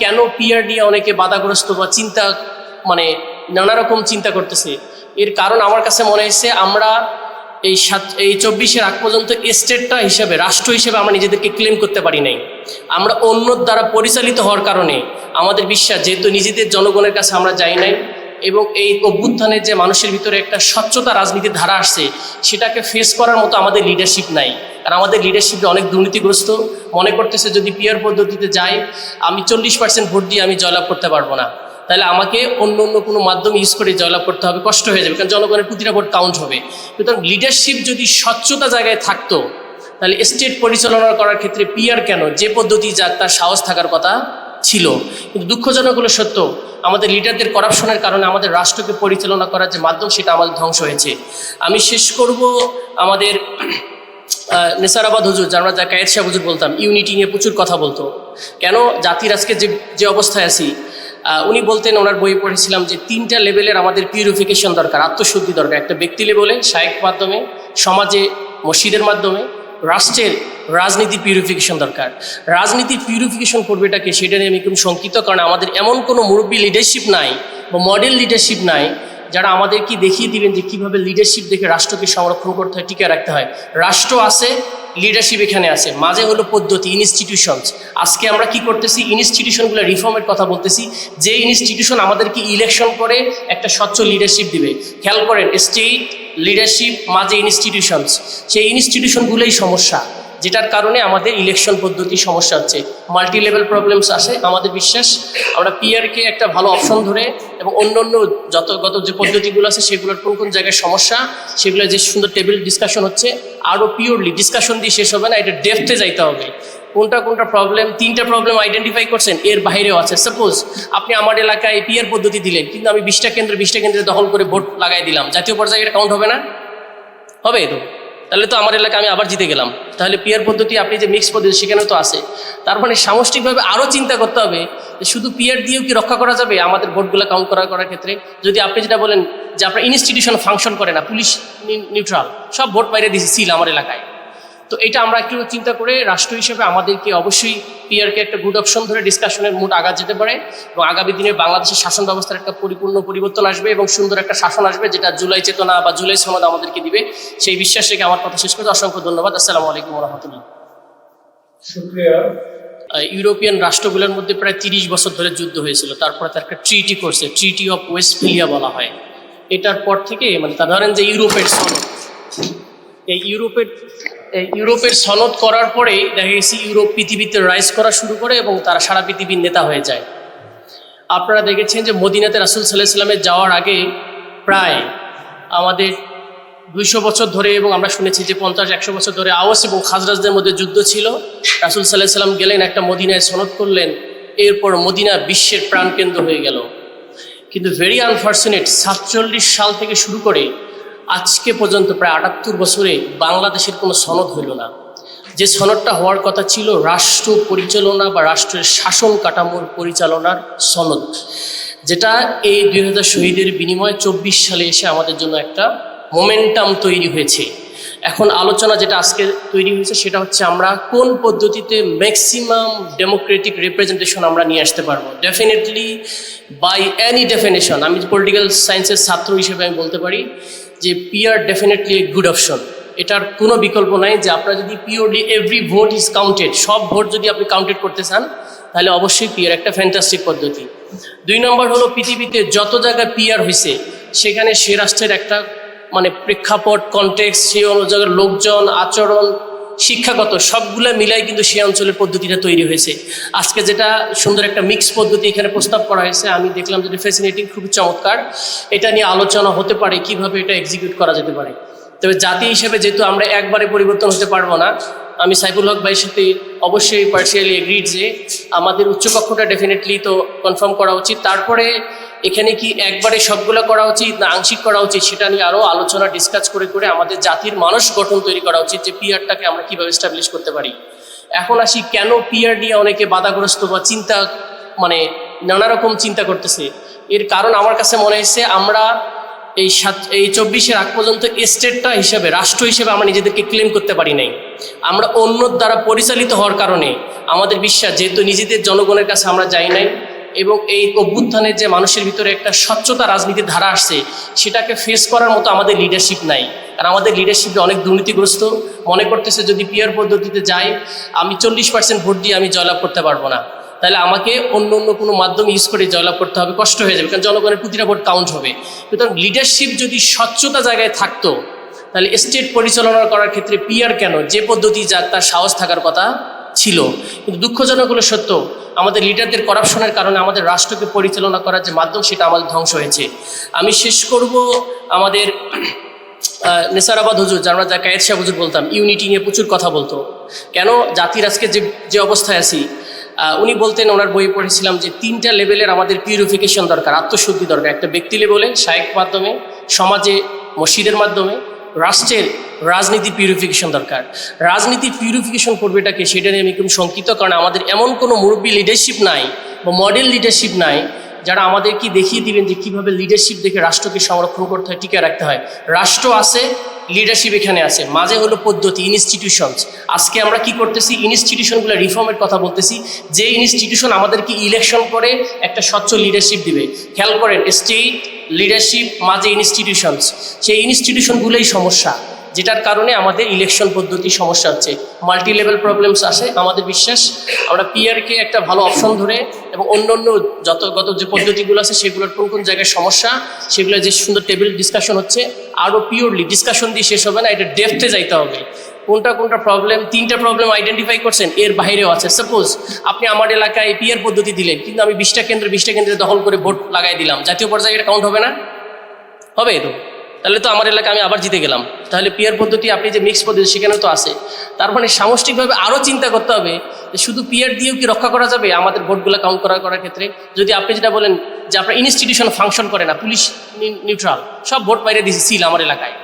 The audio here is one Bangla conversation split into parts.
কেন পিয়ার নিয়ে অনেকে বাধাগ্রস্ত বা চিন্তা মানে নানা রকম চিন্তা করতেছে? এর কারণ আমার কাছে মনে হয়েছে আমরা এই সাত, এই চব্বিশের আগ পর্যন্ত স্টেটটা হিসেবে, রাষ্ট্র হিসেবে আমরা নিজেদেরকে ক্লেম করতে পারি নাই। আমরা অন্যর দ্বারা পরিচালিত হওয়ার কারণে আমাদের বিশ্বাস, যেহেতু নিজেদের জনগণের কাছে আমরা যাই নাই এবং এই অভ্যুত্থানের যে মানুষের ভিতরে একটা স্বচ্ছতা রাজনীতির ধারা আসছে, সেটাকে ফেস করার মতো আমাদের লিডারশিপ নাই। আর আমাদের লিডারশিপে অনেক দুর্নীতিগ্রস্ত। মনে করতেছে যদি পিয়ার পদ্ধতিতে যাই, আমি চল্লিশ পার্সেন্ট ভোট দিয়ে আমি জয়লাভ করতে পারব না। তাহলে আমাকে অন্য অন্য কোনো মাধ্যম ইউজ করে জয়লাভ করতে হবে, কষ্ট হয়ে যাবে। কারণ জনগণের প্রতিটা ভোট কাউন্ট হবে। সুতরাং লিডারশিপ যদি স্বচ্ছতা জায়গায় থাকতো, তাহলে স্টেট পরিচালনা করার ক্ষেত্রে পিয়ার কেন? যে পদ্ধতি যাক তার সাহস থাকার কথা ছিল। কিন্তু দুঃখজনক হলো সত্য, আমাদের লিডারদের করাপশনের কারণে আমাদের রাষ্ট্রকে পরিচালনা করার যে মাধ্যম, সেটা আমাদের ধ্বংস হয়েছে। আমি শেষ করব আমাদের নেসারাবাদ হুজুর, যার আমরা যা কায়েদ শাহ হুজুর বলতাম ইউনিটি নিয়ে প্রচুর কথা বলতো। কেন? জাতির আজকে যে যে অবস্থায় আছি উনি বলতেন, ওনার বই পড়েছিলাম যে তিনটা লেভেলের আমাদের পিউরিফিকেশন দরকার, আত্মশুদ্ধি দরকার। একটা ব্যক্তি লেভেলে সাহিক মাধ্যমে, সমাজে, মসজিদের মাধ্যমে, রাষ্ট্রের রাজনীতি পিউরিফিকেশন দরকার। রাজনীতির পিউরিফিকেশন করবেটাকে সেটা নিয়ে আমি খুব শঙ্কিত, কারণ আমাদের এমন কোনো মুরব্বী লিডারশিপ নাই বা মডেল লিডারশিপ নাই যারা আমাদেরকে দেখিয়ে দিবেন যে কীভাবে লিডারশিপ দেখে রাষ্ট্রকে সংরক্ষণ করতে হয় টিকে রাখতে হয়। রাষ্ট্র আছে লিডারশিপ এখানে আছে। মাঝে হলো পদ্ধতি ইনস্টিটিউশনস আজকে আমরা কি করতেছি? ইনস্টিটিউশনগুলো রিফর্মের কথা বলতেছি। যে ইনস্টিটিউশন আমাদেরকে ইলেকশন করে একটা স্বচ্ছ লিডারশিপ দিবে। খেয়াল করেন স্টেট লিডারশিপ মাঝে ইনস্টিটিউশনস সেই ইনস্টিটিউশনগুলোই সমস্যা। যেটার কারণে আমাদের ইলেকশন পদ্ধতি সমস্যা হচ্ছে। মাল্টি লেভেল প্রবলেমস আসে, আমাদের বিশ্বাস। আমরা পিআরকে একটা ভালো অপশন ধরে এবং অন্য অন্য যত গত যে পদ্ধতিগুলো আছে, সেগুলোর কোন কোন জায়গায় সমস্যা, সেগুলো যে সুন্দর টেবিল ডিসকাশন হচ্ছে আরও পিওরলি ডিসকাশন দিয়ে শেষ হবে না, এটা ডেপথে যাইতে হবে। কোনটা কোনটা প্রবলেম তিনটা প্রবলেম আইডেন্টিফাই করছেন, এর বাইরেও আছে। সাপোজ আপনি আমার এলাকায় পিআর পদ্ধতি দিলেন, কিন্তু আমি বিশটা কেন্দ্র, বিশটা কেন্দ্রে দখল করে ভোট লাগাই দিলাম, জাতীয় পর্যায়ে এটা কাউন্ট হবে না? হবে তো? তাহলে তো আমার এলাকায় আমি আবার জিতে গেলাম। তাহলে পিয়ার পদ্ধতি আপনি যে মিক্স পদ্ধতি সেখানে তো আসে তার মানে সামষ্টিকভাবে আরও চিন্তা করতে হবে যে শুধু পিয়ার দিয়েও কি রক্ষা করা যাবে আমাদের ভোটগুলো কাউন্ট করা করার ক্ষেত্রে? যদি আপনি যেটা বলেন যে আপনার ইনস্টিটিউশন ফাংশন করে না পুলিশ নিউট্রাল সব ভোট বাইরে দিয়েছে সিল আমার এলাকায়। তো এটা আমরা একটু চিন্তা করে রাষ্ট্র হিসেবে আমাদেরকে অবশ্যই পিয়ারকে একটা গুড অপশন ধরে ডিসকাশনের মুড আগা যেতে পারে এবং আগামী দিনে বাংলাদেশের শাসন ব্যবস্থার একটা পরিপূর্ণ পরিবর্তন আসবে এবং সুন্দর একটা শাসন আসবে যেটা জুলাই চেতনা বা জুলাই সনদ আমাদেরকে দিবে। সেই বিশ্বাস রেখে আমার কথা শেষ করতে অসংখ্য ধন্যবাদ। আসসালামু আলাইকুম রহমতুল্লাহ ইউরোপিয়ান রাষ্ট্রগুলোর মধ্যে প্রায় তিরিশ বছর ধরে যুদ্ধ হয়েছিল। তারপরে তার একটা ট্রিটি করছে ট্রিটি অফ ওয়েস্টফিলিয়া বলা হয়। এটার পর থেকে মানে তা ধরেন যে ইউরোপের সনদ। এই ইউরোপের ইউরোপের সনদ করার পরেই দেখা গেছে ইউরোপ পৃথিবীতে রাইজ করা শুরু করে এবং তারা সারা পৃথিবীর নেতা হয়ে যায়। আপনারা দেখেছেন যে মদিনাতে রাসুল সাল্লাহ ইসলামের যাওয়ার আগে প্রায় আমাদের দুইশো বছর ধরে এবং আমরা শুনেছি যে পঞ্চাশ, একশো বছর ধরে আওয়াস এবং খাজরাজদের মধ্যে যুদ্ধ ছিল। রাসুল সাল্লাহ সাল্লাম গেলেন, একটা মদিনায় সনদ করলেন, এরপর মদিনা বিশ্বের প্রাণকেন্দ্র হয়ে গেল। কিন্তু ভেরি আনফর্চুনেট সাতচল্লিশ সাল থেকে শুরু করে আজকে পর্যন্ত প্রায় আটাত্তর বছরে বাংলাদেশের কোনো সনদ হইল না। যে সনদটা হওয়ার কথা ছিল রাষ্ট্র পরিচালনা বা রাষ্ট্রের শাসন কাঠামোর পরিচালনার সনদ, যেটা এই দুই হাজার শহীদের বিনিময়ে চব্বিশ সালে এসে আমাদের জন্য একটা মোমেন্টাম তৈরি হয়েছে। এখন আলোচনা যেটা আজকে তৈরি হয়েছে সেটা হচ্ছে আমরা কোন পদ্ধতিতে ম্যাক্সিমাম ডেমোক্রেটিক রিপ্রেজেন্টেশন আমরা নিয়ে আসতে পারব। ডেফিনেটলি বাই এনি ডেফিনেশন আমি পলিটিক্যাল সায়েন্সের ছাত্র হিসেবে আমি বলতে পারি যে P R definitely a good option এটার কোনো বিকল্প নাই যে আপনারা যদি purely every vote is counted সব ভোট যদি আপনি কাউন্টেড করতে চান, তাহলে অবশ্যই পিআর একটা ফ্যান্টাস্টিক পদ্ধতি। দুই নম্বর হলো পৃথিবীতে যত জায়গায় পিআর হয়েছে সেখানে সে রাষ্ট্রের একটা মানে প্রেক্ষাপট কনটেক্স সেই অনুযায়ী লোকজন, আচরণ শিক্ষাগত সবগুলা মিলাই কিন্তু সেই অঞ্চলের পদ্ধতিটা তৈরি হয়েছে। আজকে যেটা সুন্দর একটা মিক্স পদ্ধতি এখানে প্রস্তাব করা হয়েছে, আমি দেখলাম যেটা ফ্যাসিনেটিং খুবই চমৎকার। এটা নিয়ে আলোচনা হতে পারে, কীভাবে এটা এক্সিকিউট করা যেতে পারে। তবে জাতি হিসেবে যেহেতু আমরা একবারে পরিবর্তন হতে পারব না আমি সাইফুল হক ভাইয়ের সাথে অবশ্যই পার্সিয়ালি এগ্রিড যে আমাদের উচ্চকক্ষটা ডেফিনেটলি তো কনফার্ম করা উচিত। তারপরে এখানে কি একবারে সবগুলো করা উচিত না আংশিক করা উচিত সেটা নিয়ে আরও আলোচনা ডিসকাস করে করে আমাদের জাতির মানুষ গঠন তৈরি করা উচিত যে পিআরটাকে আমরা কীভাবে এস্টাবলিশ করতে পারি। এখন আসি কেন পিআর নিয়ে অনেকে বাধাগ্রস্ত বা চিন্তা মানে নানা রকম চিন্তা করতেছে। এর কারণ আমার কাছে মনে হয়েছে আমরা এই সাত, এই চব্বিশের আগ পর্যন্ত স্টেটটা হিসেবে, রাষ্ট্র হিসেবে আমরা নিজেদেরকে ক্লেম করতে পারি নাই। আমরা অন্যর দ্বারা পরিচালিত হওয়ার কারণে আমাদের বিশ্বাস, যেহেতু নিজেদের জনগণের কাছে আমরা যাই নাই এবং এই অভ্যুত্থানের যে মানুষের ভিতরে একটা স্বচ্ছতা রাজনীতির ধারা আসছে, সেটাকে ফেস করার মতো আমাদের লিডারশিপ নাই। আর আমাদের লিডারশিপে অনেক দুর্নীতিগ্রস্ত। মনে করতেছে যদি পিয়ার পদ্ধতিতে যাই, আমি চল্লিশ পার্সেন্ট ভোট দিয়ে আমি জয়লাভ করতে পারব না। তাহলে আমাকে অন্য অন্য কোনো মাধ্যম ইউজ করে জয়লাভ করতে হবে, কষ্ট হয়ে যাবে, কারণ জনগণের প্রতিটা ভোট কাউন্ট হবে। সুতরাং লিডারশিপ যদি স্বচ্ছতা জায়গায় থাকতো, তাহলে স্টেট পরিচালনা করার ক্ষেত্রে পিয়ার কেন? যে পদ্ধতি যার তার সাহস থাকার কথা ছিল। কিন্তু দুঃখজনক হলো সত্য, আমাদের লিডারদের করাপশনের কারণে আমাদের রাষ্ট্রকে পরিচালনা করার যে মাধ্যম, সেটা আমাদের ধ্বংস হয়েছে। আমি শেষ করব আমাদের নেসারাবাদ হুজুর, যার আমরা যা কায়েদ শাহ হুজুর বলতাম ইউনিটি নিয়ে প্রচুর কথা বলতো। কেন? জাতির আজকে যে যে অবস্থায় আছি উনি বলতেন, ওনার বই পড়েছিলাম যে তিনটা লেভেলের আমাদের পিউরিফিকেশন দরকার, আত্মশুদ্ধি দরকার। একটা ব্যক্তি লেভেলে শায়েক মাধ্যমে, সমাজে, মসজিদের মাধ্যমে, রাষ্ট্রের রাজনীতি পিউরিফিকেশন দরকার। রাজনীতির পিউরিফিকেশন করবেটাকে সেটা নিয়ে আমি খুব শঙ্কিত, কারণ আমাদের এমন কোনো মুরব্বী লিডারশিপ নাই বা মডেল লিডারশিপ নাই যারা আমাদেরকে দেখিয়ে দিবেন যে কীভাবে লিডারশিপ দেখে রাষ্ট্রকে সংরক্ষণ করতে হয় টিকে রাখতে হয়। রাষ্ট্র আছে লিডারশিপ এখানে আছে। মাঝে হলো পদ্ধতি ইনস্টিটিউশনস আজকে আমরা কি করতেছি? ইনস্টিটিউশনগুলো রিফর্মের কথা বলতেছি। যে ইনস্টিটিউশন আমাদেরকে ইলেকশন করে একটা স্বচ্ছ লিডারশিপ দিবে। খেয়াল করেন স্টেট লিডারশিপ মাঝে ইনস্টিটিউশনস সেই ইনস্টিটিউশনগুলোই সমস্যা। যেটার কারণে আমাদের ইলেকশন পদ্ধতি সমস্যা হচ্ছে। মাল্টি লেভেল প্রবলেমস আসে, আমাদের বিশ্বাস। আমরা পিআরকে একটা ভালো অপশন ধরে এবং অন্য অন্য যত গত যে পদ্ধতিগুলো আছে, সেগুলোর কোন কোন জায়গায় সমস্যা, সেগুলো যে সুন্দর টেবিল ডিসকাশন হচ্ছে আরও পিওরলি ডিসকাশন দিয়ে শেষ হবে না, এটা ডেফতে যাইতে হবে। কোনটা কোনটা প্রবলেম তিনটা প্রবলেম আইডেন্টিফাই করছেন, এর বাইরেও আছে। সাপোজ আপনি আমার এলাকায় পিআর পদ্ধতি দিলেন, কিন্তু আমি বিশটা কেন্দ্র, বিশটা কেন্দ্রে দখল করে ভোট লাগাই দিলাম, জাতীয় পর্যায়ে এটা কাউন্ট হবে না? হবে তো? তাহলে তো আমার এলাকায় আমি আবার জিতে গেলাম। তাহলে পিয়ার পদ্ধতি আপনি যে মিক্স পদ্ধতি সেখানে তো আসে তার মানে সামষ্টিকভাবে আরও চিন্তা করতে হবে যে শুধু পিয়ার দিয়েও কি রক্ষা করা যাবে আমাদের ভোটগুলো কাউন্ট করা করার ক্ষেত্রে? যদি আপনি যেটা বলেন যে আপনার ইনস্টিটিউশন ফাংশন করে না, পুলিশ নিউট্রাল সব ভোট বাইরে দিয়েছে সিল আমার এলাকায়।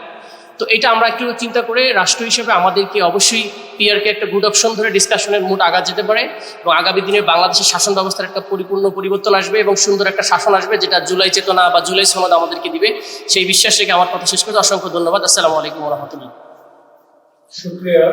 তো এটা আমরা একটু চিন্তা করে রাষ্ট্র হিসেবে আমাদেরকে অবশ্যই পিয়ারকে একটা গুড অপশন ধরে ডিসকাশনের মুড আগা যেতে পারে এবং আগামী দিনে বাংলাদেশের শাসন ব্যবস্থার একটা পরিপূর্ণ পরিবর্তন আসবে এবং সুন্দর একটা শাসন আসবে যেটা জুলাই চেতনা বা জুলাই সনদ আমাদেরকে দিবে। সেই বিশ্বাস রেখে আমার কথা শেষ করতে অসংখ্য ধন্যবাদ। আসসালামু আলাইকুম রহমতুল্লাহ। শুক্রিয়া।